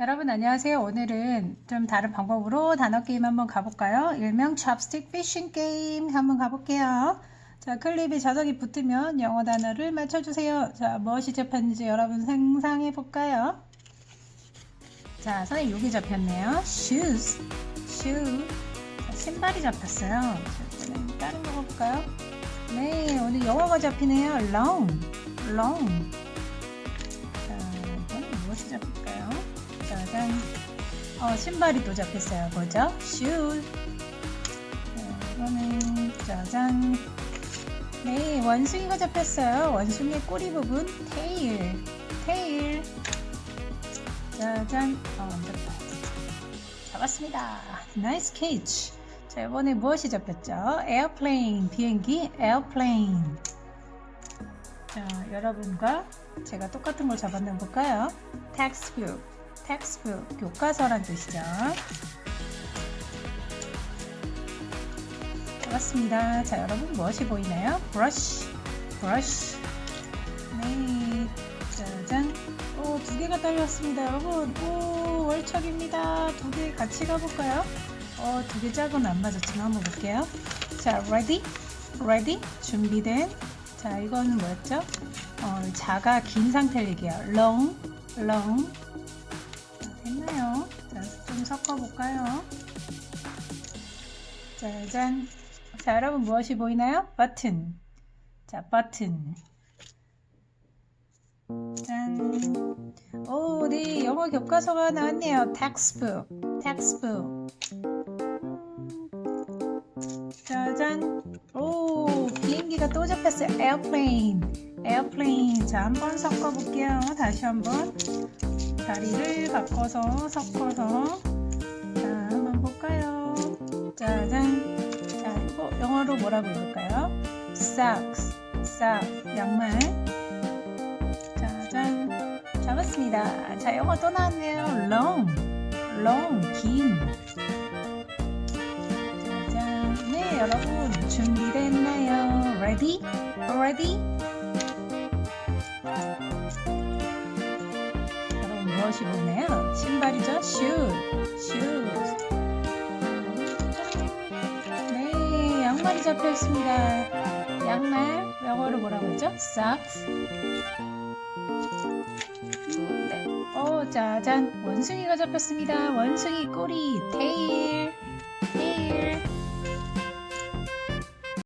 여러분 안녕하세요. 오늘은 좀 다른 방법으로 단어 게임 한번 가볼까요? 일명 찹스틱 피싱 게임 한번 가볼게요. 자, 클립에 자석이 붙으면 영어 단어를 맞춰주세요. 자, 무엇이 잡혔는지 여러분 상상해 볼까요? 자, 선생님 여기 잡혔네요. shoes, shoe. 자, 신발이 잡혔어요. 자, 다른 거 볼까요? 네, 오늘 영어가 잡히네요. long, long. 자, 이건 무엇이 잡힐까요? 짜잔. 어, 신발이 또 잡혔어요. 뭐죠? shoe. 자, 이거는 짜잔. 네, 원숭이가 잡혔어요. 원숭이의 꼬리 부분, tail, tail. 짜잔. 어, 안 잡다. 잡았습니다. 나이스 캐치. 자, 이번에 무엇이 잡혔죠? airplane, 비행기, airplane. 자, 여러분과 제가 똑같은 걸 잡았나 볼까요? textbook, textbook, 교과서란 뜻이죠. 잡았습니다. 자, 여러분 무엇이 보이나요? brush, brush. 네, 짜잔. 오, 두 개가 딸렸습니다, 여러분. 오, 월척입니다. 두 개 같이 가볼까요? 어, 두개 짝은 안 맞았지만 한번 볼게요. 자, ready, ready, 준비된. 자, 이거는 뭐였죠? 어, 자가 긴 상태를 얘기해요. long, long. 자, 됐나요? 자, 좀 섞어볼까요? 짜잔. 자, 여러분 무엇이 보이나요? button. 자, button. 짠. 오, 네, 영어 교과서가 나왔네요. textbook, textbook. 짜잔. 오, 비행기가 또 잡혔어요. airplane, airplane. 자, 한번 섞어볼게요. 다시 한번. 다리를 바꿔서 섞어서. 자, 한번 볼까요? 짜잔. 자, 이거 영어로 뭐라고 읽을까요? socks, socks, 양말. 짜잔. 잡았습니다. 자, 영어 또 나왔네요. long, long, 긴. 짜잔. 네, 여러분. 준비됐나요? ready? ready? 신발이죠? shoe, shoes. 네, 양말이 잡혀 있습니다. 양말, 영어로 뭐라고 하죠? socks. 네. 오, 짜잔. 원숭이가 잡혔습니다. 원숭이 꼬리, tail.